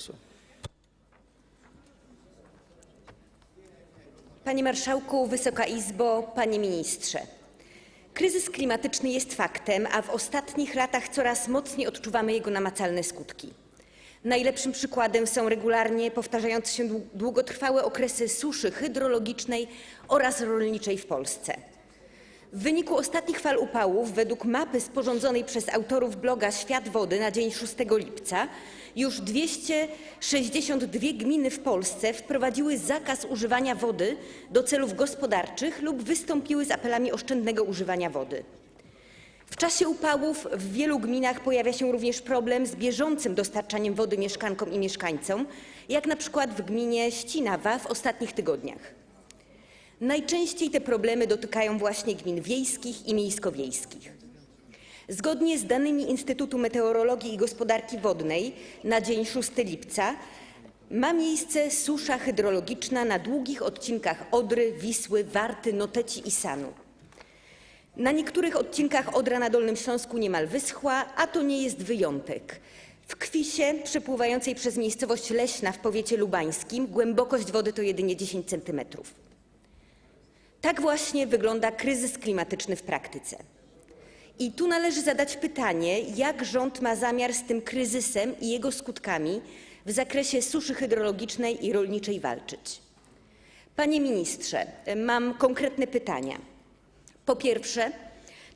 poseł. Panie Marszałku, Wysoka Izbo, Panie Ministrze. Kryzys klimatyczny jest faktem, a w ostatnich latach coraz mocniej odczuwamy jego namacalne skutki. Najlepszym przykładem są regularnie powtarzające się dłu- długotrwałe okresy suszy hydrologicznej oraz rolniczej w Polsce. W wyniku ostatnich fal upałów, według mapy sporządzonej przez autorów bloga Świat Wody na dzień 6 lipca, już 262 gminy w Polsce wprowadziły zakaz używania wody do celów gospodarczych lub wystąpiły z apelami oszczędnego używania wody. W czasie upałów w wielu gminach pojawia się również problem z bieżącym dostarczaniem wody mieszkankom i mieszkańcom, jak na przykład w gminie Ścinawa w ostatnich tygodniach. Najczęściej te problemy dotykają właśnie gmin wiejskich i miejsko-wiejskich. Zgodnie z danymi Instytutu Meteorologii i Gospodarki Wodnej na dzień 6 lipca ma miejsce susza hydrologiczna na długich odcinkach Odry, Wisły, Warty, Noteci i Sanu. Na niektórych odcinkach Odra na Dolnym Śląsku niemal wyschła, a to nie jest wyjątek. W Kwisie, przepływającej przez miejscowość Leśna w powiecie lubańskim, głębokość wody to jedynie 10 centymetrów. Tak właśnie wygląda kryzys klimatyczny w praktyce. I tu należy zadać pytanie, jak rząd ma zamiar z tym kryzysem i jego skutkami w zakresie suszy hydrologicznej i rolniczej walczyć. Panie ministrze, mam konkretne pytania. Po pierwsze,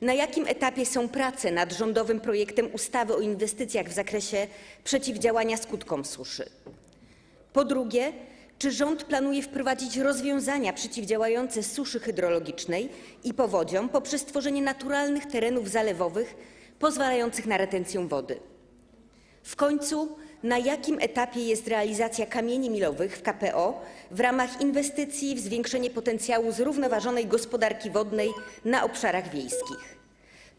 na jakim etapie są prace nad rządowym projektem ustawy o inwestycjach w zakresie przeciwdziałania skutkom suszy? Po drugie, czy rząd planuje wprowadzić rozwiązania przeciwdziałające suszy hydrologicznej i powodziom poprzez tworzenie naturalnych terenów zalewowych pozwalających na retencję wody? W końcu, na jakim etapie jest realizacja kamieni milowych w KPO w ramach inwestycji w zwiększenie potencjału zrównoważonej gospodarki wodnej na obszarach wiejskich?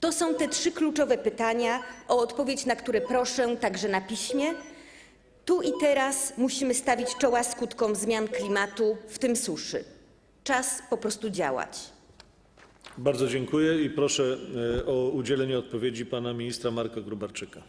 To są te trzy kluczowe pytania, o odpowiedź na które proszę także na piśmie. Tu i teraz musimy stawić czoła skutkom zmian klimatu, w tym suszy. Czas po prostu działać. Bardzo dziękuję i proszę e, o udzielenie odpowiedzi pana ministra Marka Grubarczyka.